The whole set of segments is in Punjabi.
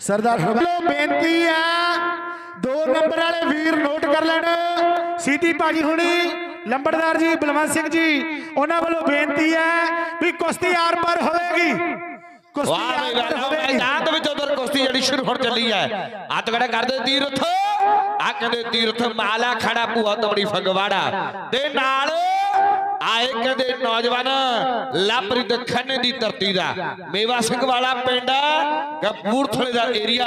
ਸਰਦਾਰ ਵੱਲੋਂ ਬੇਨਤੀ ਆ ਦੋ ਨੰਬਰ ਵਾਲੇ ਵੀਰ ਨੋਟ ਕਰ ਲੈਣ। ਸੀਤੀ ਭਾਜੀ ਹੁਣੀ ਲੰਬੜਦਾਰ ਜੀ ਬਲਵੰਤ ਸਿੰਘ ਜੀ ਉਹਨਾਂ ਵੱਲੋਂ ਬੇਨਤੀ ਹੈ ਵੀ ਕੁਸ਼ਤੀ ਆਰ ਪਰ ਹੋਵੇਗੀ। ਕੁਸ਼ਤੀ ਵਾਹ ਆਰ ਪਰ ਹੋਵੇਗੀ। ਮੈਦਾਨ ਦੇ ਵਿੱਚ ਉਧਰ ਕੁਸ਼ਤੀ ਜਿਹੜੀ ਸ਼ੁਰੂ ਹੋਣ ਚੱਲੀ ਹੈ। ਹੱਥ ਖੜਾ ਕਰਦੇ ਤੀਰਥ। ਆ ਕਹਿੰਦੇ ਤੀਰਥ ਮਾਲਾ ਖੜਾ ਭੂਆ ਤਮੜੀ ਫਗਵਾੜਾ। ਤੇ ਨਾਲ ਆਏ ਕਹਿੰਦੇ ਨੌਜਵਾਨ ਲਾਪ੍ਰਿਤ ਖੰਨੇ ਦੀ ਧਰਤੀ ਦਾ। ਮੇਵਾ ਸਿੰਘ ਵਾਲਾ ਪਿੰਡ ਕਪੂਰਥਲੇ ਦਾ ਏਰੀਆ।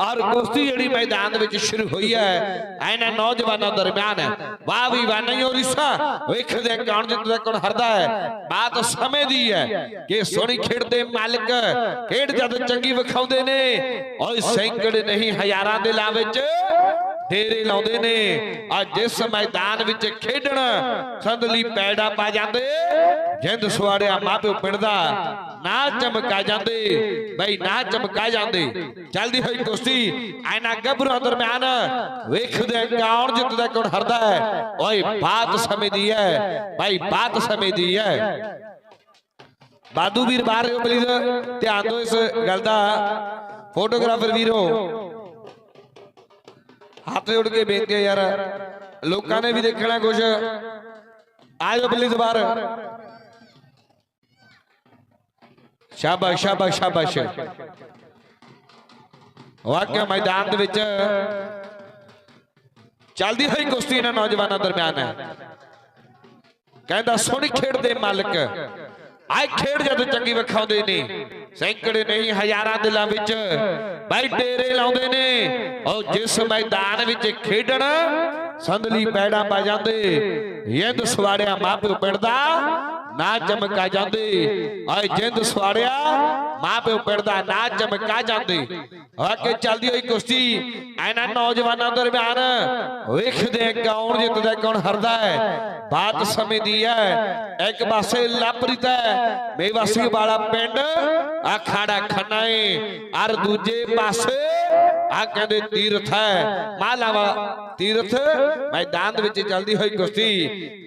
ਔਰ ਕੁਸ਼ਤੀ ਜਿਹੜੀ ਮੈਦਾਨ ਵਿੱਚ ਸ਼ੁਰੂ ਹੋਈ ਹੈ, ਇਹਨਾਂ ਨੌਜਵਾਨਾਂ ਦਰਮਿਆਨ ਵਾਹ ਵੀ ਵਾਹ ਨਹੀਂ ਰਿਸਾ ਵੇਖਦੇ ਕੌਣ ਜਿੱਤਦਾ, ਕੌਣ ਹਰਦਾ ਹੈ। ਬਾਤ ਸਮੇਂ ਦੀ ਹੈ ਕਿ ਸੋਹਣੀ ਖੇਡ ਦੇ ਮਾਲਕ ਖੇਡ ਜਦ ਚੰਗੀ ਵਿਖਾਉਂਦੇ ਨੇ, ਓਏ ਸੈਂਕੜੇ ਨਹੀਂ ਹਜ਼ਾਰਾਂ ਦੇ ਲਾ ਵਿੱਚ। ਡੇਰੇ ਲਾਉਂਦੇ ਨੇ। ਅੱਜ ਜਿਸ ਮੈਦਾਨ ਵਿੱਚ ਖੇਡਣ ਸੰਦਲੀ ਪੈੜਾ ਪਾ ਜਾਂਦੇ। ਜਿੰਦ ਸਵਾੜਿਆ ਮਾਪਿਓ ਪਿੰਡ ਦਾ। ਨਾ ਚਮਕਾ ਜਾਂਦੇ। ਬਈ ਨਾ ਚਮਕਾ ਜਾਂਦੇ। ਚੱਲਦੀ ਹੋਈ ਕੁਸ਼ਤੀ ਐਨਾ ਗੱਭਰੂ ਦਰਮਿਆਨ ਵੇਖਦੇ ਕੌਣ ਜਿੱਤਦਾ, ਕੌਣ ਹਰਦਾ ਹੈ। ਓਏ, ਬਾਤ ਸਮੇਂ ਦੀ ਹੈ। ਭਾਈ, ਬਾਤ ਸਮੇਂ ਦੀ ਹੈ। ਬਾਦੂ ਵੀਰ ਬਾਹਰ ਹੋ ਪਲੀਜ਼ ਧਿਆਨ ਦਿਓ ਇਸ ਗੱਲ ਦਾ। ਫੋਟੋਗ੍ਰਾਫਰ ਵੀਰੋ ਹੱਥ ਜੋੜ ਕੇ ਬੇਨਤੀ ਹੈ ਯਾਰ। ਲੋਕਾਂ ਨੇ ਵੀ ਦੇਖਣਾ ਕੁਝ ਆਜੋ ਪਲੀਜ਼ ਬਾਹਰ। ਸ਼ਾਬਾਸ਼ ਸ਼ਾਬਾਸ਼ ਸ਼ਾਬਾਸ਼। ਵਾਕਿਆ ਮੈਦਾਨ ਦੇ ਵਿੱਚ ਚੱਲਦੀ ਹੋਈ ਕੁਸ਼ਤੀ ਇਹਨਾਂ ਨੌਜਵਾਨਾਂ ਦਰਮਿਆਨ ਹੈ। ਕਹਿੰਦਾ ਸੋਹਣੀ ਖੇਡ ਦੇ ਮਾਲਕ। ਆਏ ਖੇਡ ਜਦੋਂ ਚੰਗੀ ਵਿਖਾਉਂਦੇ ਨੇ ਸੈਂਕੜੇ ਨਹੀਂ, ਹਜ਼ਾਰਾਂ ਦਿਲਾਂ ਵਿੱਚ ਬਾਈ ਡੇਰੇ ਲਾਉਂਦੇ ਨੇ। ਉਹ ਜਿਸ ਮੈਦਾਨ ਵਿੱਚ ਖੇਡਣ ਸੰਦਲੀ ਪੈੜਾ ਪਾ ਜਾਂਦੇ। ਜਿੰਦ ਸਵਾਰਿਆ ਮਾਪਿਓ ਪਿੰਡ ਦਾ। ਨਾ ਚਮਕਾ ਜਾਂਦੇ। ਆਏ ਜਿੰਦ। ਸਵਾੜਿਆ ਮਾਪਿਓ ਪਿੰਡ ਦਾ ਨਾ ਚਮਕਾ ਜਾਂਦੇ। ਆਕੇ ਚੱਲਦੀ ਹੋਈ ਕੁਸ਼ਤੀ ਇਹਨਾਂ ਨੌਜਵਾਨਾਂ ਦਰਮਿਆਨ ਵੇਖਦੇ ਕੌਣ ਜਿੱਤਦਾ ਕੌਣ ਹਰਦਾ ਹੈ। ਬਾਤ ਸਮੇਂ ਦੀ ਹੈ। ਇੱਕ ਪਾਸੇ ਲਾਪ੍ਰਿਤ ਹੈ। ਮੇਵਾ ਸਿੰਘ ਵਾਲਾ ਪਿੰਡ ਅਖਾੜਾ ਖੰਨਾ ਏ। ਅਰ ਦੂਜੇ ਪਾਸੇ ਆ ਕਹਿੰਦੇ ਤੀਰਥ ਹੈ। ਮਾਲਾ ਵਾਲਾ ਤੀਰਥ ਮੈਦਾਨ ਦੇ ਵਿੱਚ ਚੱਲਦੀ ਹੋਈ ਕੁਸ਼ਤੀ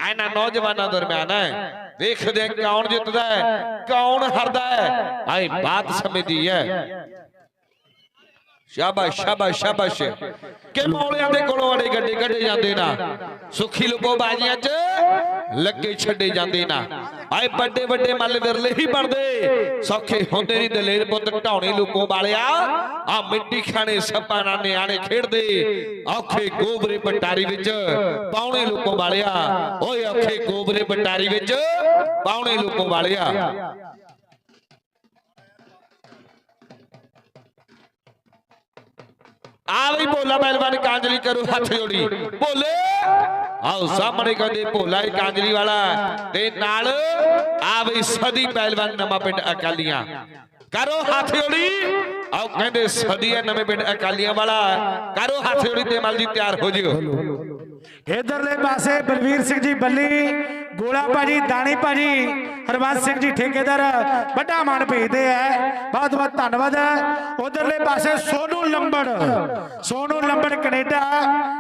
ਇਹਨਾਂ ਨੌਜਵਾਨਾਂ ਦਰਮਿਆਨ ਹੈ। ਵੇਖਦੇ ਕੌਣ ਜਿੱਤਦਾ ਹੈ ਕੌਣ ਹਰਦਾ ਹੈ। ਆਏ ਬਾਤ ਸਮੇਂ ਹੈ। ਸ਼ਾਬਾਸ਼ ਸ਼ਾਬਾਸ਼ ਸ਼ਾਬਾਸ਼ ਕਿ ਮੌਲਿਆਂ ਦੇ ਕੋਲੋਂ ਅੜੇ ਗੱਡੇ ਕੱਢੇ ਜਾਂਦੇ ਨਾ? ਸੁਖੀ ਲੁਕੋ ਬਾਜੀਆਂ 'ਚ ਲੱਗੇ ਛੱਡੇ ਜਾਂਦੇ ਨਾ। ਆਏ ਵੱਡੇ ਵੱਡੇ ਮੱਲ ਵਿਰਲੇ ਹੀ ਬਣਦੇ। ਸੌਖੇ ਹੁੰਦੇ ਨਹੀਂ ਦਲੇਰ ਪੁੱਤ ਢਾਉਣੇ ਲੁਕੋ ਵਾਲਿਆ ਆ ਮਿੱਟੀ ਖਾਣੇ ਸੱਪਾਂ ਨਾਲ ਨਿਆਣੇ ਖੇਡਦੇ। ਔਖੇ ਗੋਬਰੇ ਪਟਾਰੀ ਵਿੱਚ ਪਾਉਣੇ ਲੁਕੋ ਵਾਲਿਆ ਓਏ ਔਖੇ ਗੋਬਰੇ ਪਟਾਰੀ ਵਿੱਚ ਪਾਉਣੇ ਲੁਕੋ ਵਾਲਿਆ ਆ ਵੀ ਭੋਲਾ ਪਹਿਲਵਾਨ ਕਾਂਜਲੀ ਕਰੂ ਹੱਥ ਜੋੜੀ। ਭੋਲੇ, ਆਓ ਸਾਹਮਣੇ ਕਹਿੰਦੇ ਭੋਲਾ ਇਹ ਕਾਂਜਲੀ ਵਾਲਾ ਤੇ ਨਾਲ ਆ ਵੀ ਸਦੀ ਪਹਿਲਵਾਨ ਨਵਾਂ ਪਿੰਡ ਅਕਾਲੀਆਂ। ਕਰੋ ਹੱਥ ਜੋੜੀ। ਆਓ ਕਹਿੰਦੇ ਸਦੀ ਹੈ ਨਵੇਂ ਪਿੰਡ ਅਕਾਲੀਆਂ ਵਾਲਾ ਕਰੋ ਹੱਥ ਜੋੜੀ ਤੇ ਮਲ ਜੀ ਤਿਆਰ ਹੋ ਜਿਓ। ਇਧਰਲੇ ਪਾਸੇ ਬਲਵੀਰ ਸਿੰਘ ਜੀ ਬੱਲੀ, ਗੋਲਾ ਭਾਜੀ, ਦਾਣੀ ਭਾਜੀ ਹਰਬੰਸ ਸਿੰਘ ਜੀ ਠੇਕੇਦਾਰ, ਵੱਡਾ ਮਾਣ ਭੇਜਦੇ ਐ ਬਹੁਤ ਬਹੁਤ ਧੰਨਵਾਦ। ਉਧਰਲੇ ਪਾਸੇ ਸੋਨੂ ਲੰਬੜ ਸੋਨੂ ਲੰਬੜ ਕੈਨੇਡਾ,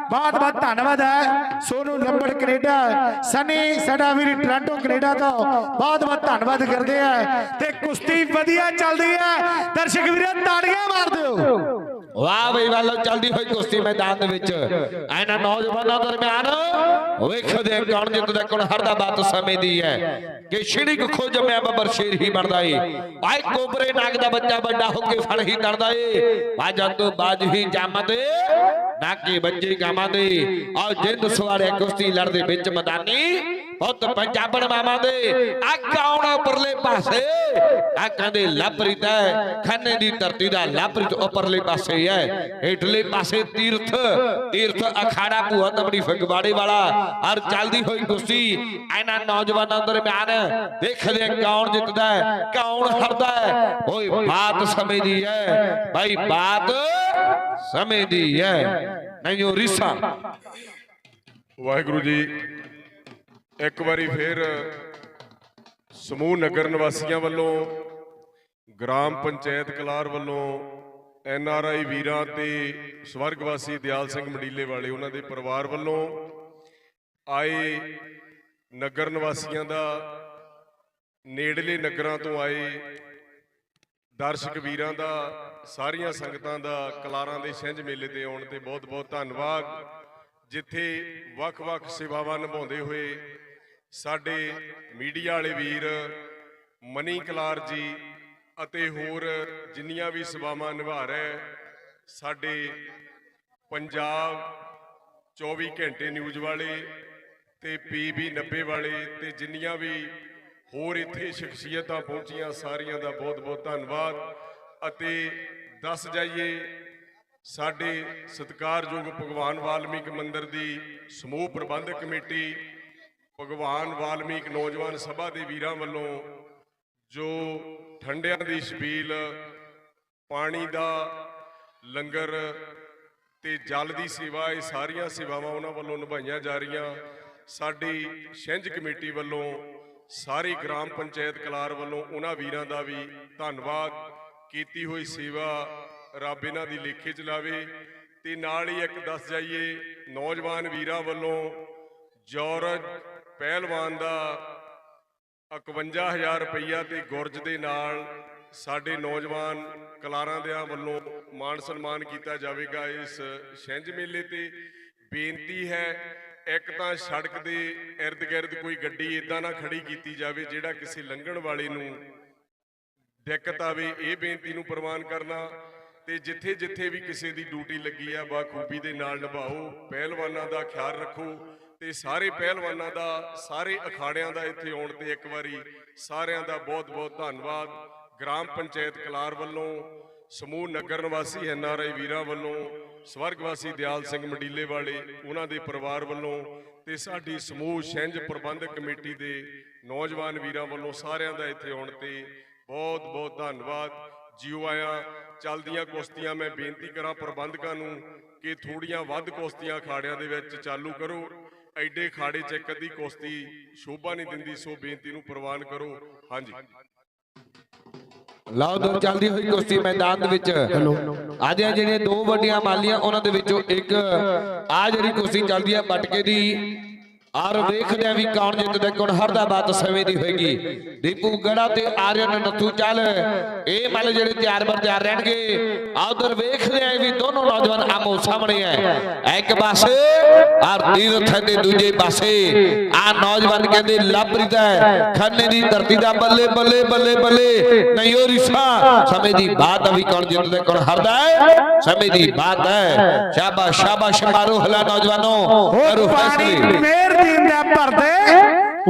ਬਹੁਤ ਬਹੁਤ ਧੰਨਵਾਦ। ਹੈ ਸੋਨੂ ਲੰਬੜ ਕੈਨੇਡਾ, ਸਨੀ, ਸਾਡਾ ਵੀਰ ਟੋਰਾਂਟੋ ਕੈਨੇਡਾ ਤੋਂ ਬਹੁਤ ਬਹੁਤ ਧੰਨਵਾਦ ਕਰਦੇ ਆ। ਤੇ ਕੁਸ਼ਤੀ ਵਧੀਆ ਚੱਲਦੀ ਹੈ ਦਰਸ਼ਕ ਵੀਰੋ ਤਾੜੀਆਂ ਮਾਰ ਦਿਓ। ਵਾਹ ਬਈ ਵੱਲੋਂ ਚੱਲਦੀ ਹੋਈ ਕੁਸ਼ਤੀ ਮੈਦਾਨ ਦੇ ਵਿੱਚ। ਇਹਨਾਂ ਨੌਜਵਾਨਾਂ ਦਰਮਿਆਨ ਵੇਖਦੇ ਕੌਣ ਜਿੱਤਦਾ, ਕੌਣ ਹਰਦਾ, ਬਾਤ ਸਮੇਂ ਦੀ ਹੈ। ਕਿ ਛਿੜੀ ਖੋ ਜੰਮਿਆ ਬੱਬਰ ਸ਼ੇਰ ਹੀ ਬਣਦਾ ਏ। ਆਏ ਕੋਬਰੇ ਨਾਗ ਦਾ ਬੱਚਾ ਵੱਡਾ ਹੋ ਕੇ ਫਲ ਹੀ ਤੜਦਾ ਏ। ਬਾਜਾਂ ਤੋਂ ਬਾਜ ਹੀ ਜੰਮਦੇ ਨਾਕੇ ਬੱਚੇ ਗਾਵਾਂ ਦੇ ਆਓ ਜਿੰਦ ਸਵਾਰੇ ਕੁਸ਼ਤੀ ਲੜਦੇ ਵਿੱਚ ਮੈਦਾਨੀ ਪੁੱਤ ਪੰਜਾਬਣ ਮਾਮਾ ਦੇ ਆ ਕੌਣ ਉੱਪਰਲੇ ਪਾਸੇ। ਆ ਕਹਿੰਦੇ ਲਾਪ੍ਰਿਤ ਹੈ ਖੰਨੇ ਦੀ ਧਰਤੀ ਦਾ ਲਾਪ੍ਰਿਤ ਉੱਪਰਲੇ ਪਾਸੇ ਹੈ ਹੇਠਲੇ ਪਾਸੇ ਤੀਰਥ ਤੀਰਥ ਅਖਾੜਾ ਭੂਆ ਤਮੜੀ ਫਗਵਾੜੇ ਵਾਲਾ ਔਰ ਚੱਲਦੀ ਹੋਈ ਕੁਸ਼ਤੀ ਇਹਨਾਂ ਨੌਜਵਾਨਾਂ ਦਰਮਿਆਨ ਦੇਖਦੇ ਹਾਂ ਕੌਣ ਜਿੱਤਦਾ ਹੈ ਕੌਣ ਹਰਦਾ ਹੈ ਓਏ, ਬਾਤ ਸਮੇਂ ਦੀ ਹੈ ਭਾਈ ਬਾਤ ਸਮੇਂ ਦੀ ਹੈ ਨਹੀਂ, ਉਹ ਰਿਸਾ। ਵਾਹਿਗੁਰੂ ਜੀ ਇੱਕ ਵਾਰੀ ਫਿਰ ਸਮੂਹ ਨਗਰ ਨਿਵਾਸੀਆਂ ਵੱਲੋਂ, ਗ੍ਰਾਮ ਪੰਚਾਇਤ ਕਲਾਰ ਵੱਲੋਂ, ਐਨ ਆਰ ਆਈ ਵੀਰਾਂ ਤੇ ਸਵਰਗਵਾਸੀ ਦਿਆਲ ਸਿੰਘ ਮੰਡੀਲੇ ਵਾਲੇ ਉਹਨਾਂ ਦੇ ਪਰਿਵਾਰ ਵੱਲੋਂ ਆਏ ਨਗਰ ਨਿਵਾਸੀਆਂ ਦਾ ਨੇੜਲੇ ਨਗਰਾਂ ਤੋਂ ਆਏ ਦਰਸ਼ਕ ਵੀਰਾਂ ਦਾ, ਸਾਰੀਆਂ ਸੰਗਤਾਂ ਦਾ, ਕਲਾਰਾਂ ਦੇ ਛਿੰਝ ਮੇਲੇ ਤੇ ਆਉਣ ਤੇ ਬਹੁਤ-ਬਹੁਤ ਧੰਨਵਾਦ। ਜਿੱਥੇ ਵੱਖ-ਵੱਖ ਸੇਵਾਵਾਂ ਨਿਭਾਉਂਦੇ ਹੋਏ ਸਾਡੇ ਮੀਡੀਆ ਵਾਲੇ ਵੀਰ, ਮਨੀ ਕਲਾਰ ਜੀ ਅਤੇ ਹੋਰ ਜਿੰਨੀਆਂ ਵੀ ਸੇਵਾਵਾਂ ਨਿਭਾ ਰਹੇ ਸਾਡੇ ਪੰਜਾਬ 24 ਘੰਟੇ ਨਿਊਜ਼ ਵਾਲੇ ਤੇ ਪੀਬੀ 90 ਵਾਲੇ ਤੇ ਜਿੰਨੀਆਂ ਵੀ ਹੋਰ ਇੱਥੇ ਸ਼ਖਸੀਅਤਾਂ ਪਹੁੰਚੀਆਂ, ਸਾਰੀਆਂ ਦਾ ਬਹੁਤ-ਬਹੁਤ ਧੰਨਵਾਦ। ਅਤੇ ਦੱਸ ਜਾਈਏ, ਸਾਡੇ ਸਤਿਕਾਰਯੋਗ ਭਗਵਾਨ ਵਾਲਮੀਕ ਮੰਦਿਰ ਦੀ ਸਮੂਹ ਪ੍ਰਬੰਧਕ ਕਮੇਟੀ ਭਗਵਾਨ ਵਾਲਮੀਕ ਨੌਜਵਾਨ ਸਭਾ ਦੇ ਵੀਰਾਂ ਵੱਲੋਂ ਜੋ ਠੰਡਿਆਂ ਦੀ ਛਬੀਲ, ਪਾਣੀ ਦਾ ਲੰਗਰ ਤੇ ਜਲ ਦੀ ਸੇਵਾ, ਇਹ ਸਾਰੀਆਂ ਸੇਵਾਵਾਂ ਉਹਨਾਂ ਵੱਲੋਂ ਨਿਭਾਈਆਂ ਜਾ ਰਹੀਆਂ। ਸਾਡੀ ਛਿੰਝ ਕਮੇਟੀ ਵੱਲੋਂ, ਸਾਰੀ ਗ੍ਰਾਮ ਪੰਚਾਇਤ ਕਲਾਰ ਵੱਲੋਂ ਉਹਨਾਂ ਵੀਰਾਂ ਦਾ ਵੀ ਧੰਨਵਾਦ। ਕੀਤੀ ਹੋਈ ਸੇਵਾ ਰੱਬ ਇਹਨਾਂ ਦੀ ਲੇਖੇ ਚ ਲਾਵੇ ਤੇ ਨਾਲ ਹੀ ਇੱਕ ਦੱਸ ਜਾਈਏ, ਨੌਜਵਾਨ ਵੀਰਾਂ ਵੱਲੋਂ ਜੌਰਜ ਪਹਿਲਵਾਨ ਦਾ 51000 ਰੁਪਈਆ ਤੇ ਗੁਰਜ ਦੇ ਨਾਲ ਸਾਡੇ ਨੌਜਵਾਨ ਕਲਾਰਾਂ ਦਿਆਂ ਵੱਲੋਂ ਮਾਣ ਸਨਮਾਨ ਕੀਤਾ ਜਾਵੇਗਾ। ਇਸ ਛਿੰਝ ਮੇਲੇ ਤੇ ਬੇਨਤੀ ਹੈ, ਇੱਕ ਤਾਂ ਸੜਕ ਦੇ ਇਰਦ ਗਿਰਦ ਕੋਈ ਗੱਡੀ ਇਦਾਂ ਨਾ ਖੜੀ ਕੀਤੀ ਜਾਵੇ ਜਿਹੜਾ ਕਿਸੇ ਲੰਘਣ ਵਾਲੇ ਨੂੰ ਦਿੱਕਤ ਆਵੇ, ਇਹ ਬੇਨਤੀ ਨੂੰ ਪ੍ਰਵਾਨ ਕਰਨਾ। ਤੇ ਜਿੱਥੇ ਜਿੱਥੇ ਵੀ ਕਿਸੇ ਦੀ ਡਿਊਟੀ ਲੱਗੀ ਆ ਬਾਖੂਬੀ ਦੇ ਨਾਲ ਨਿਭਾਓ, ਪਹਿਲਵਾਨਾਂ ਦਾ ਖਿਆਲ ਰੱਖੋ। ਤੇ ਸਾਰੇ ਪਹਿਲਵਾਨਾਂ ਦਾ, ਸਾਰੇ ਅਖਾੜਿਆਂ ਦਾ ਇੱਥੇ ਆਉਣ ਤੇ ਇੱਕ ਵਾਰੀ ਸਾਰਿਆਂ ਦਾ ਬਹੁਤ-ਬਹੁਤ ਧੰਨਵਾਦ। ਗ੍ਰਾਮ ਪੰਚਾਇਤ ਕਲਾਰ ਵੱਲੋਂ, ਸਮੂਹ ਨਗਰ ਨਿਵਾਸੀ ਐੱਨ ਆਰ ਆਈ ਵੀਰਾਂ ਵੱਲੋਂ, ਸਵਰਗਵਾਸੀ ਦਿਆਲ ਸਿੰਘ ਮੰਡੀਲੇ ਵਾਲੇ, ਉਹਨਾਂ ਦੇ ਪਰਿਵਾਰ ਵੱਲੋਂ ਤੇ ਸਾਡੀ ਸਮੂਹ ਛਿੰਝ ਪ੍ਰਬੰਧਕ ਕਮੇਟੀ ਦੇ ਨੌਜਵਾਨ ਵੀਰਾਂ ਵੱਲੋਂ ਸਾਰਿਆਂ ਦਾ ਇੱਥੇ ਆਉਣ ਤੇ ਬਹੁਤ ਬਹੁਤ ਧੰਨਵਾਦ। ਜੀਓ ਆਇਆ, ਚੱਲਦੀਆਂ ਕੁਸ਼ਤੀਆਂ ਮੈਂ ਬੇਨਤੀ ਕਰਾਂ ਪ੍ਰਬੰਧਕਾਂ ਨੂੰ ਕਿ ਥੋੜੀਆਂ ਵੱਧ ਕੁਸ਼ਤੀਆਂ ਅਖਾੜਿਆਂ ਦੇ ਵਿੱਚ ਚਾਲੂ ਕਰੋ। ਐਡੇ ਖਾੜੇ ਚ ਇੱਕ ਅੱਧੀ ਕੁਸ਼ਤੀ ਸ਼ੋਭਾ ਨਹੀਂ ਦਿੰਦੀ ਸੋ ਬੇਨਤੀ ਨੂੰ ਪ੍ਰਵਾਨ ਕਰੋ। ਹਾਂਜੀ। ਲਓ ਦਰ ਚੱਲਦੀ ਹੋਈ ਕੁਸ਼ਤੀ ਮੈਦਾਨ ਦੇ ਵਿੱਚ। ਅੱਜ ਜਿਹੜੀਆਂ ਦੋ ਵੱਡੀਆਂ ਮਾਲੀਆਂ ਉਹਨਾਂ ਦੇ ਵਿੱਚੋਂ ਇੱਕ ਆ ਜਿਹੜੀ ਕੁਸ਼ਤੀ ਚੱਲਦੀ ਹੈ ਪਟਕੇ ਦੀ। ਆਰ ਵੇਖਦੇ ਆ ਵੀ ਕੌਣ ਜਿੱਤਦਾ ਕੌਣ ਹਰਦਾ ਬਾਤ ਸਮੇਂ ਦੀ ਹੋਏਗੀ। ਦੀਪੂ ਗੜਾ ਤੇ ਆਰਿਆਨ ਨੱਥੂ ਚੱਲ। ਇਹ ਮੱਲ ਜਿਹੜੇ ਤਿਆਰ ਬਰ ਤਿਆਰ ਰਹਿਣਗੇ। ਆ ਉਧਰ ਵੇਖਦੇ ਆ ਵੀ ਦੋਨੋਂ ਨੌਜਵਾਨ ਆਮੋ ਸਾਹਮਣੇ ਐ। ਇੱਕ ਪਾਸੇ ਆਰ ਤੀਰਥ ਤੇ ਦੂਜੇ ਪਾਸੇ। ਆ ਨੌਜਵਾਨ ਕਹਿੰਦੇ ਲੱਭਰੀਦਾ ਹੈ ਖੰਨੇ ਦੀ ਧਰਤੀ ਦਾ ਬੱਲੇ ਬੱਲੇ ਬੱਲੇ ਬੱਲੇ। ਨਹੀਂ ਉਹ ਰਿਸਾ। ਸਮੇਂ ਦੀ ਬਾਤ ਆ ਵੀ ਕੌਣ ਜਿੱਤਦਾ ਕੌਣ ਹਰਦਾ ਹੈ ਸਮੇਂ ਦੀ ਬਾਤ ਹੈ ਸ਼ਾਬਾਸ਼ ਸ਼ਾਬਾਸ਼ ਮਾਰੋ ਹਲਾ ਨੌਜਵਾਨੋ। ਕਰੋ ਫੈਸਲੇ। ਮੇਰ ਦਿਨ ਦਾ ਭਰਦੇ।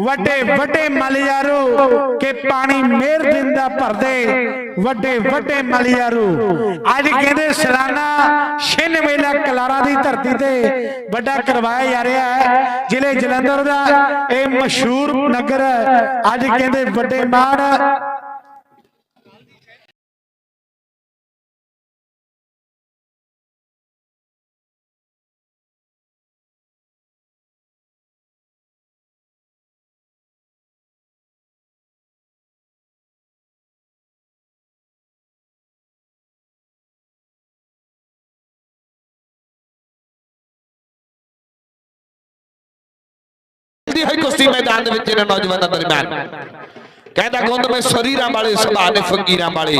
ਵੱਡੇ ਵੱਡੇ ਮਲ ਕਿ ਪਾਣੀ ਮੇਰ ਦਿਨ ਦਾ ਭਰਦੇ। ਵੱਡੇ ਵੱਡੇ ਮਲ ਅੱਜ ਕਹਿੰਦੇ ਸਲਾਨਾ ਛਿੰਨ ਮੇਲਾ ਕਲਾਰਾ ਦੀ ਧਰਤੀ ਤੇ ਵੱਡਾ ਕਰਵਾਇਆ ਜਾ ਰਿਹਾ ਹੈ। ਜ਼ਿਲ੍ਹੇ ਜਲੰਧਰ ਦਾ ਇਹ ਮਸ਼ਹੂਰ ਨਗਰ। ਅੱਜ ਕਹਿੰਦੇ ਵੱਡੇ ਮਾਣ ਦੀ ਹੋਈ ਕੁਸ਼ਤੀ ਮੈਦਾਨ ਦੇ ਵਿੱਚ ਇਹਨਾਂ ਨੌਜਵਾਨਾਂ ਦਰਮਿਆਨ। ਕਹਿੰਦਾ ਗੁੰਦ ਮੇ ਸਰੀਰਾਂ ਵਾਲੇ ਸੁਭਾਅ ਨੇ ਫਕੀਰਾਂ ਵਾਲੇ।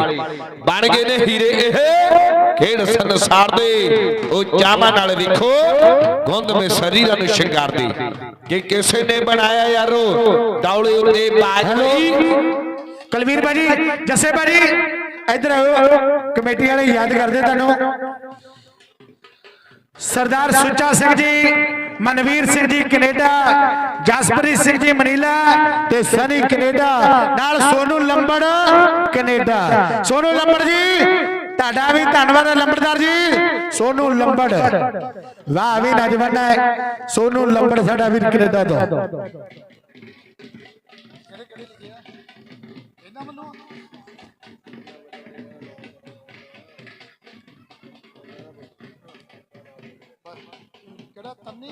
ਬਣ ਗਏ ਨੇ ਹੀਰੇ ਇਹ ਖੇਡ ਸੰਸਾਰ ਦੇ। ਉਹ ਚਾਵਾਂ ਨਾਲ ਵੇਖੋ ਗੁੰਦ ਮੇ ਸਰੀਰਾਂ ਨੂੰ ਸ਼ਿੰਗਾਰਦੇ ਕਿ ਕਿਸੇ ਨੇ ਬਣਾਇਆ ਯਾਰੋ ਦੌਲੇ ਉੱਤੇ ਬਾਜ ਲਈ ਕੁਲਵੀਰ ਭਾਜੀ ਜੱਸੇ ਭਾਜੀ ਇੱਧਰ ਆਓ। ਕਮੇਟੀ ਵਾਲੇ ਯਾਦ ਕਰਦੇ ਤੁਹਾਨੂੰ। ਸਰਦਾਰ ਸੁੱਚਾ ਸਿੰਘ ਜੀ ਮਨਵੀਰ ਸਿੰਘ ਜੀ ਕੈਨੇਡਾ, ਜਸਪ੍ਰੀਤ ਸਿੰਘ ਜੀ ਮਨੀਲਾ ਤੇ ਸਨੀ ਕੈਨੇਡਾ, ਨਾਲ ਸੋਨੂ ਲੰਬੜ ਕੈਨੇਡਾ। ਸੋਨੂ ਲੰਬੜ ਜੀ, ਤੁਹਾਡਾ ਵੀ ਧੰਨਵਾਦ ਹੈ ਲੰਬੜਦਾਰ ਜੀ। ਸੋਨੂ ਲੰਬੜ। ਵਾਹ, ਵੀ ਨੌਜਵਾਨ ਹੈ। ਸੋਨੂ ਲੰਬੜ ਸਾਡਾ ਵੀਰ ਕੈਨੇਡਾ ਤੋਂ। ਕਿਹੜਾ? ਤੰਨੀ?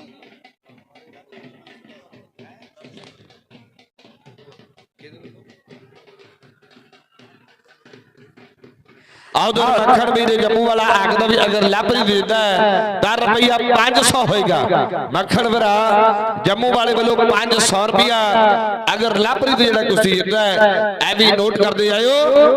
ਆਉਦਰ ਮੱਖਣ ਵੀ ਦੇ ਜੰਮੂ ਵਾਲਾ ਆਖਦਾ ਵੀ ਅਗਰ ਲੱਭਰੀ ਦਿੰਦਾ ਹੈ, ਤਾਂ ਰੁਪਈਆ 500 ਹੋਏਗਾ। ਮੱਖਣ ਵੀਰਾ ਜੰਮੂ ਵਾਲੇ ਵੱਲੋਂ 500 ਰੁਪਈਆ ਅਗਰ ਲਾਪਰੀ ਦੇ ਜਿਹੜਾ ਕੁਸ਼ਤੀ ਜਿੱਤਦਾ ਹੈ, ਇਹ ਵੀ ਨੋਟ ਕਰਦੇ ਆਇਓ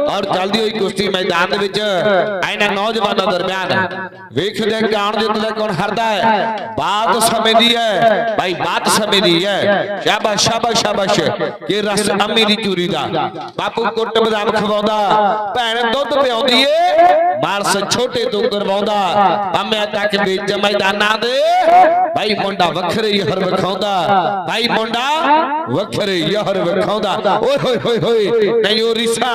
ਔਰ ਚੱਲਦੀ ਹੋਈ ਕੁਸ਼ਤੀ ਮੈਦਾਨ ਦੇ ਵਿੱਚ ਇਹਨਾਂ ਨੌਜਵਾਨਾਂ ਦਰਮਿਆਨ ਵੇਖਦੇ ਹਾਂ ਕੌਣ ਜਿੱਤਦਾ ਕੌਣ ਹਾਰਦਾ ਹੈ। ਬਾਤ ਸਮੇਂ ਦੀ ਹੈ। ਭਾਈ ਬਾਤ ਸਮੇਂ ਦੀ ਹੈ। ਸ਼ਾਬਾਸ਼ ਸ਼ਾਬਾਸ਼ ਸ਼ਾਬਾਸ਼। ਕਿ ਰਸ ਅੰਮੀ ਦੀ ਚੂਰੀ ਦਾ। ਬਾਪੂ ਕੁੱਟ ਬਦਾਮ ਖਵਾਉਂਦਾ। ਭੈਣ ਦੁੱਧ ਪਿਆਉਂਦੀ ਏ। ਮਾਰਸ ਛੋਟੇ ਤੋਂ ਕਰਵਾਉਂਦਾ। ਅੰਮਿਆਂ ਤੱਕ ਵਿੱਚ ਮੈਦਾਨਾਂ ਦੇ। ਭਾਈ ਮੁੰਡਾ ਵੱਖਰੇ ਹੀ ਹਰ ਵਿਖਾਉਂਦਾ। ਭਾਈ ਮੁੰਡਾ ਵੱਖਰੇ ਹਰ ਵਿਖਾਉਂਦਾ। ਓਏ ਹੋਏ ਹੋਏ ਹੋਏ ਨਹੀਂ ਉਹ ਰੀਸਾ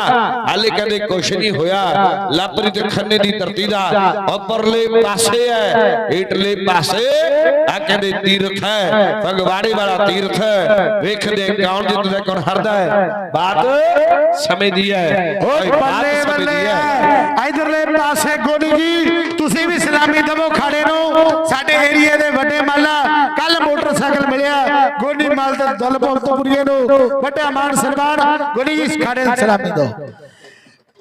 ਹਾਲੇ ਕਦੇ ਕੁਛ ਨਹੀਂ ਹੋਇਆ। ਲਾਪਰੀ ਤੇ ਖੰਨੇ ਦੀ ਧਰਤੀ ਦਾ ਉੱਪਰਲੇ ਪਾਸੇ ਹੈ ਹੇਠਲੇ ਪਾਸੇ ਆ ਕਹਿੰਦੇ ਤੀਰਥ ਹੈ ਫਗਵਾੜੇ ਵਾਲਾ ਤੀਰਥ ਹੈ। ਵੇਖਦੇ ਕੌਣ ਜਿੱਤਦਾ ਕੌਣ ਹਾਰਦਾ ਹੈ। ਬਾਤ ਸਮੇਂ ਦੀ ਹੈ ਓਏ, ਬੱਲੇ ਬੱਲੇ। ਇਧਰਲੇ ਪਾਸੇ ਗੋਲੀ ਜੀ ਤੁਸੀਂ ਵੀ ਸਲਾਮੀ ਦਵੋ ਖਾੜੇ ਨੂੰ। ਸਾਡੇ ਏਰੀਏ ਦੇ ਵੱਡੇ ਮਾਲਾ ਕੱਲ ਮੋਟਰਸਾਈਕਲ ਮਿਲਿਆ। ਗੋਲੀ ਮਾਲ ਤੇ ਦਲਪੁਰ ਨੂੰ। ਵੱਡਾ ਮਾਨ ਸਨਮਾਨ ਗੋਲੀ ਜੀ ਖਾੜੇ ਸਲਾਮੀ ਦੋ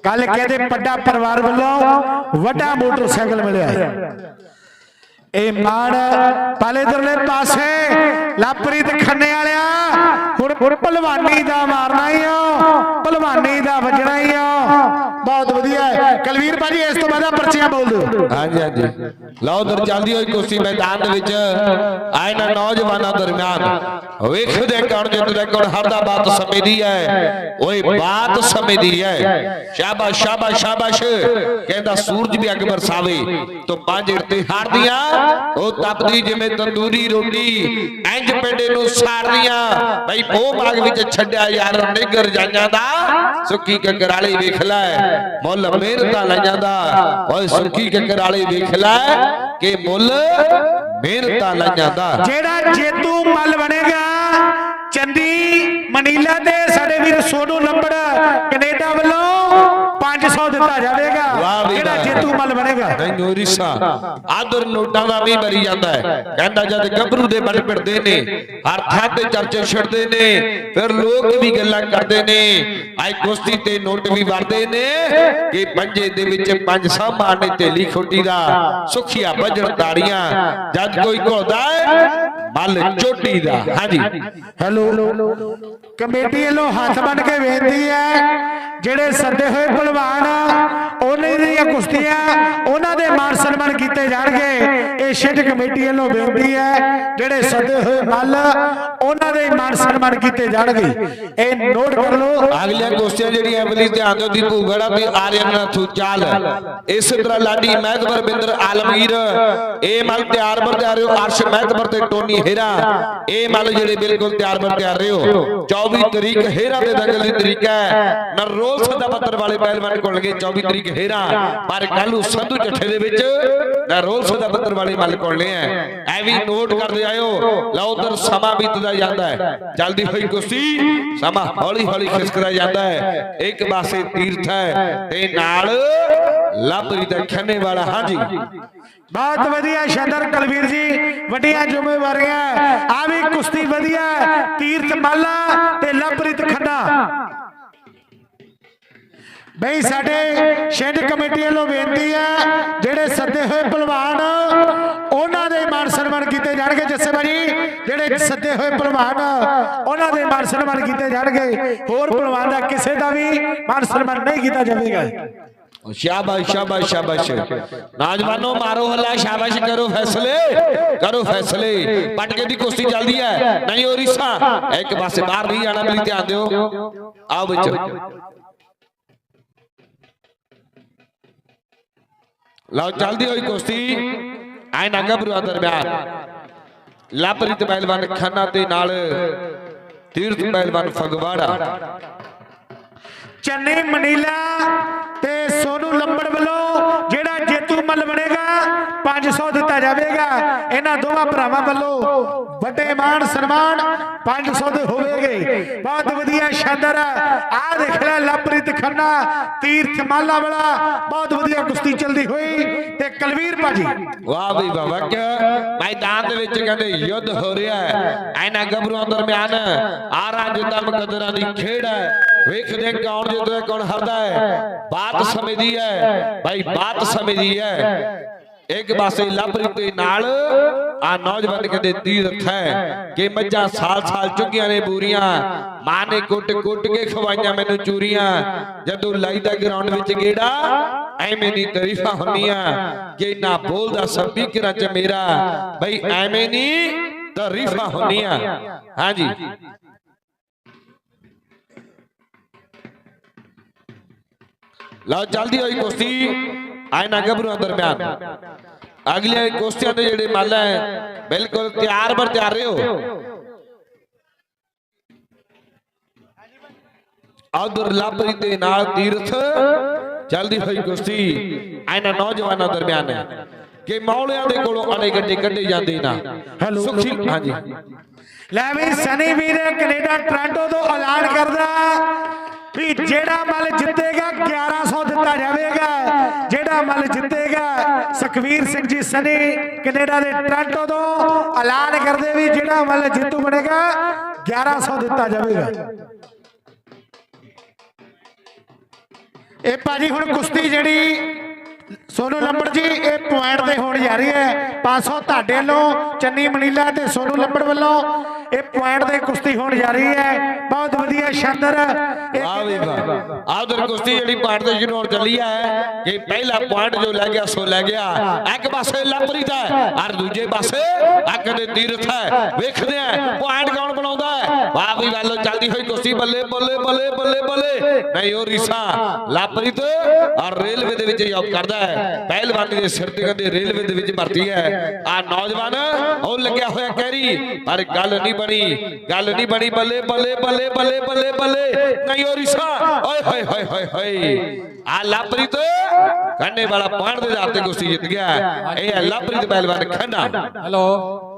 ਕੱਲ ਕਹਿੰਦੇ ਪੱਡਾ ਪਰਿਵਾਰ ਵੱਲੋਂ ਵੱਡਾ ਮੋਟਰਸਾਈਕਲ ਮਿਲਿਆ। ਇਹ ਮਾਣ ਪਹਿਲੇ ਇਧਰਲੇ ਪਾਸੇ, ਲਾਪਰੀਤ ਖੰਨੇ ਵਾਲਿਆ। ਹੁਣ ਭਲਵਾਨੀ ਦਾ ਮਾਰਨਾ ਹੀ ਆ ਭਲਵਾਨੀ ਦਾ ਵੱਜਣਾ ਹੀ ਆ ਬਹੁਤ ਵਧੀਆ। ਕਲਵੀਰ ਭਾਜੀ, ਇਸ ਤੋਂ ਬਾਅਦ ਆਹ ਪਰਚੀਆਂ ਬੋਲ ਦਿਓ। ਹਾਂਜੀ ਹਾਂਜੀ। ਲਓ, ਉਧਰ ਚੱਲਦੀ ਹੋਈ ਕੁਸ਼ਤੀ ਮੈਦਾਨ ਦੇ ਵਿੱਚ ਆਏ ਨਾ ਨੌਜਵਾਨਾਂ ਦਰਮਿਆਨ। ਵੇਖਦੇ ਕੌਣ ਜਿੱਤਦਾ ਕੌਣ ਹਾਰਦਾ ਬਾਤ ਸਮੇਂ ਦੀ ਹੈ। ਓਏ, ਬਾਤ ਸਮੇਂ ਦੀ ਹੈ। ਸ਼ਾਬਾਸ਼ ਸ਼ਾਬਾਸ਼ ਸ਼ਾਬਾਸ਼। ਕਹਿੰਦਾ ਸੂਰਜ ਵੀ ਅੱਗ ਬਰਸਾਵੇ, ਤੋਂ ਪੰਜ ਤੇ ਦੀਆਂ ਉਹ ਤਪਦੀ ਜਿਵੇਂ ਤੰਦੂਰੀ ਰੋਟੀ। ਇੰਜ ਪਿੰਡੇ ਨੂੰ ਸਾੜਦੀਆਂ ਬਈ, ਉਹ ਬਾਗ ਵਿੱਚ ਛੱਡਿਆ ਯਾਰ ਨਿਗਰ ਜਾਈਆਂ ਦਾ। ਸੁੱਕੀ ਕਕਰਾਲੀ ਵੇਖ ਲੈ। ਮੁੱਲ ਮਿਹਨਤਾਂ ਲਾਈਆਂ ਦਾ ਓਏ ਸੁੱਕੀ ਕਕਰਾਲੀ ਵੇਖ ਲੈ ਕਿ ਮੁੱਲ ਮਿਹਨਤਾਂ ਲਾਈਆਂ ਦਾ ਜਿਹੜਾ ਜੇਤੂ ਮੱਲ ਬਣੇਗਾ ਚੰਦੀ ਮਨੀਲਾ ਤੇ ਸਾਡੇ ਵੀਰ ਸੋਨੂ ਲੰਬੜ ਕੈਨੇਡਾ ਵੱਲੋਂ 500 ਦਿੱਤਾ ਜਾਵੇਗਾ। ਵਾਹ ਵੀ। ਜੇਤੂ ਮੱਲ ਬਣੇਗਾ। ਨਹੀਂ ਓਰੀਸਾ ਆਦਰ ਨੋਟਾਂ ਦਾ ਵੀ ਮਰੀ ਜਾਂਦਾ ਹੈ। ਕਹਿੰਦਾ ਜਦ ਗੱਭਰੂ ਦੇ ਬਣ ਪਿੜਦੇ ਨੇ ਹਰ ਥਾਂ ਤੇ ਚਰਚੇ ਛਿੜਦੇ ਨੇ ਫਿਰ ਲੋਕ ਵੀ ਗੱਲਾਂ ਕਰਦੇ ਨੇ। ਆਈ ਕੁਸ਼ਤੀ ਤੇ ਨੋਟ ਵੀ ਵਰਦੇ ਨੇ ਕਿ ਪੰਜੇ ਦੇ ਵਿੱਚ ਪੰਜ ਸਾਹ ਮਾਰਨੇ ਤੇਲੀ ਖੋਟੀ ਦਾ ਸੁਖੀਆ ਵੱਜਣ ਤਾੜੀਆਂ। ਜਦ ਕੋਈ ਘੋਲਦਾ ਮੱਲ ਚੋਟੀ ਦਾ ਹਾਂਜੀ। ਹੈਲੋ। ਕਮੇਟੀ ਵੱਲੋਂ ਹੱਥ ਬੰਨ ਕੇ ਬੇਨਤੀ ਹੈ ਜਿਹੜੇ ਸੱਦੇ ਹੋਏ ਭਲਵਾਨ ਉਹਨਾਂ ਦੀਆਂ ਕੁਸ਼ਤੀਆਂ ਉਹਨਾਂ ਦੇ ਮਾਨ ਸਨਮਾਨ ਕੀਤੇ ਜਾਣਗੇ। ਇਹ ਛਿੰਝ ਕਮੇਟੀ ਵੱਲੋਂ ਬੇਨਤੀ ਹੈ ਜਿਹੜੇ ਸੱਦੇ ਹੋਏ ਮੱਲ ਉਹਨਾਂ ਦੇ ਮਾਨ ਸਨਮਾਨ ਕੀਤੇ ਜਾਣਗੇ। ਇਹ ਨੋਟ ਕਰ ਲਓ। ਅਗਲੀਆਂ ਕੁਸ਼ਤੀਆਂ ਜਿਹੜੀਆਂ ਐਵਲੀ ਧਿਆਨ ਦਿਓ ਦੀਪੂ ਗੜਾ ਤੇ ਆਰਿਆਨਾਥੂ ਚਾਲ। ਇਸੇ ਤਰ੍ਹਾਂ ਲਾਡੀ ਮਹਿਤਵਰ ਬਿੰਦਰ ਆਲਮਗੀਰ ਇਹ ਮਲ ਤਿਆਰ ਬਰ ਤਿਆਰ ਹੋ ਅਰਸ਼ ਮਹਿਤਵਰ ਤੇ ਟੋਨੀ ਹੈਰਾ। ਇਹ ਮਲ ਜਿਹੜੇ ਬਿਲਕੁਲ ਤਿਆਰ ਬਰ ਤਿਆਰ ਰਹੋ 24 ਤਰੀਕ ਹੈਰਾ ਦੇ ਦੰਗਲ ਦੀ ਤਰੀਕ ਹੈ। ਨਰੋਲ ਸਦਾ ਪੱਤਰ ਵਾਲੇ ਪਹਿਲਵਾਨ ਕੋਲ ਲਗੇ 24 ਤਰੀਕ ਹੈਰਾ। ਪਰ ਕੱਲ ਸੰਧੂ ਜੱਠੇ ਦੇ ਵਿੱਚ ਨਰੋਲ ਸਦਾ ਪੱਤਰ ਵਾਲੇ ਮਲ ਕੋਲ ਨੇ ਐ ਵੀ ਨੋਟ ਕਰਦੇ ਆਇਓ। ਲਓ ਉਧਰ ਸਮਾਂ ਬੀਤਦਾ ਜਾਂਦਾ ਹੈ। ਜਲਦੀ ਹੋਈ ਕੁਸ਼ਤੀ। ਸਮਾਂ ਹੌਲੀ ਹੌਲੀ ਖਿਸਕਦਾ ਜਾਂਦਾ ਹੈ। ਇੱਕ ਪਾਸੇ ਤੀਰਥ ਹੈ ਤੇ ਨਾਲ ਲੱਭਰੀ ਦਾ ਖੰਨੇ ਵਾਲਾ ਹਾਂਜੀ। ਬਹੁਤ ਵਧੀਆ ਸ਼ੰਦਰ ਕਲਵੀਰ ਜੀ ਵੱਡੀਆਂ ਜ਼ਿੰਮੇਵਾਰੀਆਂ। ਆ ਵੀ ਕੁਸ਼ਤੀ ਵਧੀਆ ਤੀਰਥ ਮਾਲਾ ਤੇ ਲਵਪ੍ਰੀਤ ਖੱਡਾ ਬਈ ਸਾਡੇ ਛਿੰਝ ਕਮੇਟੀ ਵੱਲੋਂ ਬੇਨਤੀ ਹੈ ਜਿਹੜੇ ਸੱਦੇ ਹੋਏ ਪਹਿਲਵਾਨ ਉਹਨਾਂ ਦੇ ਮਾਨ ਸਨਮਾਨ ਕੀਤੇ ਜਾਣਗੇ ਜੱਸੇ ਭਾਜੀ ਜਿਹੜੇ ਸੱਦੇ ਹੋਏ ਪਹਿਲਵਾਨ ਉਹਨਾਂ ਦੇ ਮਾਨ ਸਨਮਾਨ ਕੀਤੇ ਜਾਣਗੇ। ਹੋਰ ਪਹਿਲਵਾਨ ਦਾ ਕਿਸੇ ਦਾ ਵੀ ਮਾਨ ਸਨਮਾਨ ਨਹੀਂ ਕੀਤਾ ਜਾਵੇਗਾ। ਸ਼ਾਬਾਸ਼ ਸ਼ਾਬਾਸ਼ ਸ਼ਾਬਾਸ਼। ਨੌਜਵਾਨੋ, ਮਾਰੋ ਹੱਲਾ, ਸ਼ਾਬਾਸ਼ ਕਰੋ ਫੈਸਲੇ ਕਰੋ ਫੈਸਲੇ। ਪਟਕੇ ਦੀ ਕੁਸ਼ਤੀ ਚੱਲਦੀ ਹੈ। ਨਹੀਂ, ਉਹ ਰੀਸਾ। ਇੱਕ ਪਾਸੇ ਬਾਹਰ ਨਹੀਂ ਜਾਣਾ, ਮੇਰੀ ਧਿਆਨ ਦਿਓ। ਆਓ ਵਿੱਚ। ਲਓ, ਚੱਲਦੀ ਹੋਈ ਕੁਸ਼ਤੀ। ਆਇ ਨਾ ਗੱਭਰੂ ਦਰਮਿਆਨ। ਲਾਪਰੀਤ ਪਹਿਲਵਾਨ ਖੰਨਾ ਦੇ ਨਾਲ ਤੀਰਥ ਪਹਿਲਵਾਨ ਫਗਵਾੜਾ। ਚੰਨੇ ਮਨੀਲਾ ਤੇ ਸੋਨੂ ਲੰਬੜ ਵੱਲੋਂ ਜਿਹੜਾ ਜੇਤੂ ਮੱਲ ਬਣੇਗਾ 500 ਦਿੱਤਾ ਜਾਵੇਗਾ ਇਹਨਾਂ ਦੋਵਾਂ ਭਰਾਵਾਂ ਵੱਲੋਂ ਵੱਡੇ ਮਾਣ ਸਨਮਾਨ 500 ਦੇ ਹੋਵੇਗੇ। ਬਹੁਤ ਵਧੀਆ ਸ਼ਾਨਦਾਰ ਆ। ਦੇਖ ਲੈ, ਲਵਪ੍ਰੀਤ ਖੰਨਾ ਤੀਰਥ ਮਾਲਾ ਵਾਲਾ, ਬਹੁਤ ਵਧੀਆ ਕੁਸ਼ਤੀ ਚੱਲਦੀ ਹੋਈ ਤੇ ਕਲਵੀਰ ਭਾਜੀ। ਵਾਹ ਵੀ ਵਾਹ ਮੈਦਾਨ ਦੇ ਵਿੱਚ ਕਹਿੰਦੇ ਯੁੱਧ ਹੋ ਰਿਹਾ ਹੈ। ਐਨਾ ਗੱਭਰੂਆਂ ਦਰਮਿਆਨ ਆਰਾ ਜਿੱਦਾਂ ਮੁਕੱਦਰਾਂ ਦੀ ਖੇਡ ਹੈ। ਵੇਖਦੇ ਕੌਣ ਜਿੱਤਦਾ, ਕੌਣ ਹਾਰਦਾ ਹੈ। ਬਾਤ ਸਮੇਂ ਹੈ। ਭਾਈ ਬਾਤ ਸਮੇਂ ਹੈ। ਇੱਕ ਪਾਸੇ ਲੱਭਰੀ ਤੇ ਨਾਲ, ਆ ਨੌਜਵਾਨ ਕਹਿੰਦੇ ਤੀਰਥ ਹੈ ਕਿ ਮੱਝਾਂ ਸਾਲ ਸਾਲ ਚੁੱਕੀਆਂ ਨੇ ਬੂਰੀਆਂ, ਮਾਂ ਨੇ ਕੁੱਟ ਕੁੱਟ ਕੇ ਖਵਾਈਆਂ ਮੈਨੂੰ ਚੂਰੀਆਂ, ਜਦੋਂ ਲਾਈਦਾ ਗਰਾਊਂਡ ਵਿੱਚ ਗੇੜਾ, ਐਵੇਂ ਨਹੀਂ ਤਾਰੀਫਾਂ ਹੁੰਦੀਆਂ, ਕਿ ਨਾ ਬੋਲਦਾ ਸਪੀਕਰਾਂ 'ਚ ਮੇਰਾ, ਬਈ ਐਵੇਂ ਨਹੀਂ ਤਾਰੀਫਾਂ ਹੁੰਦੀਆਂ। ਹਾਂਜੀ। ਲਓ, ਜਲਦੀ ਹੋਈ ਕੁਸ਼ਤੀ। ਆਇਨਾ ਗੱਭਰੂਆਂ ਦਰਮਿਆਨ। ਅਗਲੀਆਂ ਕੁਸ਼ਤੀਆਂ ਦੇ ਜਿਹੜੇ ਮੱਲ ਹੈ ਬਿਲਕੁਲ ਤਿਆਰ ਬਰ ਤਿਆਰ ਰਹੋ ਆਦਰ ਲਾਪਰੀ ਦੇ ਨਾਲ ਤੀਰਥ ਜਲਦੀ ਹੋਈ ਕੁਸ਼ਤੀ। ਇਹਨਾਂ ਨੌਜਵਾਨਾਂ ਦਰਮਿਆਨ ਹੈ। ਕਿ ਮੌਲਿਆਂ ਦੇ ਕੋਲੋਂ ਅੜੇ ਗੱਡੇ ਕੱਢੇ ਜਾਂਦੇ ਨਾ। ਹੈਲੋ। ਸੁਖੀ ਹਾਂਜੀ। ਲੈ ਵੀ ਸਨੀ ਵੀਰ ਕੈਨੇਡਾ ਟੋਰਾਂਟੋ ਤੋਂ ਐਲਾਨ ਕਰਦਾ। ਵੀ ਜਿਹੜਾ ਮੱਲ ਜਿੱਤੇਗਾ 1100 ਦਿੱਤਾ ਜਾਵੇਗਾ। ਜਿਹੜਾ ਮੱਲ ਜਿੱਤੇਗਾ, ਸੁਖਵੀਰ ਸਿੰਘ ਜੀ ਸਨੀ ਕੈਨੇਡਾ ਦੇ ਟੋਰਾਂਟੋ ਤੋਂ ਐਲਾਨ ਕਰਦੇ ਵੀ ਜਿਹੜਾ ਮੱਲ ਜਿੱਤੂ ਬਣੇਗਾ 1100 ਦਿੱਤਾ ਜਾਵੇਗਾ। ਇਹ ਭਾਜੀ ਹੁਣ ਕੁਸ਼ਤੀ ਜਿਹੜੀ, ਸੋਨੂ ਲੰਬੜ ਜੀ, ਇਹ ਪੁਆਇੰਟ ਤੇ ਹੋਣ ਜਾ ਰਹੀ ਹੈ। 500 ਤੁਹਾਡੇ ਵੱਲੋਂ, ਚੰਨੀ ਮਨੀਲਾ ਤੇ ਸੋਨੂ ਲੰਬੜ ਵੱਲੋਂ ਇਹ ਪੁਆਇੰਟ ਤੇ ਕੁਸ਼ਤੀ ਹੋਣ ਜਾ ਰਹੀ ਹੈ। ਬਹੁਤ ਵਧੀਆ ਸ਼ਾਨਦਾਰ ਇਹ ਵਾਹ ਵੀ ਵਾਹ ਆਦਰ ਕੁਸ਼ਤੀ ਜਿਹੜੀ ਪੁਆਇੰਟ ਤੇ ਸ਼ੁਰੂ ਹੋਣ ਚੱਲੀ ਹੈ। ਕਿ ਪਹਿਲਾ ਪੁਆਇੰਟ ਜੋ ਲੈ ਗਿਆ ਸੋ ਲੈ ਗਿਆ। ਇੱਕ ਪਾਸੇ ਲੰਬਰੀ ਦਾ ਔਰ ਦੂਜੇ ਪਾਸੇ ਅੱਗ ਦੇ ਤੀਰਥ ਹੈ। ਵੇਖਦੇ ਆ ਪੁਆਇੰਟ ਕੌਣ ਬਣਾਉਂਦਾ ਹੈ। ਵਾਹ ਵੀ ਵੱਲੋਂ ਚੱਲਦੀ ਹੋਈ ਕੁਸ਼ਤੀ। ਬੱਲੇ ਬੱਲੇ ਬੱਲੇ ਬੱਲੇ ਬੱਲੇ। ਨਹੀਂ ਉਹ ਰੀਸਾ ਲਾਪਰੀਤ ਔਰ ਰੇਲਵੇ ਦੇ ਵਿੱਚ ਜੌਬ ਕਰਦਾ ਹੈ। ਪਹਿਲਵਾਨੀ ਦੇ ਸਿਰ ਤੇ ਕਹਿੰਦੇ ਰੇਲਵੇ ਦੇ ਵਿੱਚ ਭਰਤੀ ਹੈ। ਆ ਨੌਜਵਾਨ ਉਹ ਲੱਗਿਆ ਹੋਇਆ ਕਹਿਰੀ ਪਰ ਗੱਲ ਨਹੀਂ ਬਣੀ। ਗੱਲ ਨਹੀਂ ਬਣੀ, ਬੱਲੇ ਬੱਲੇ ਬੱਲੇ ਬੱਲੇ ਬੱਲੇ ਬੱਲੇ। ਨਹੀਂ ਉਹ ਰੀਸਾ ਓਏ, ਹੋਏ ਹੋਏ ਹੋਏ ਹੋਏ। ਆ ਲਾਪਰੀਤ ਕੰਨੇ ਵਾਲਾ ਪਾਣ ਦੇ ਆਪ ਤੇ ਕੁਸ਼ਤੀ ਜਿੱਤ ਗਿਆ। ਇਹ ਹੈ ਲਾਪਰੀਤ ਪਹਿਲਵਾਨ ਖੰਨਾ। ਹੈਲੋ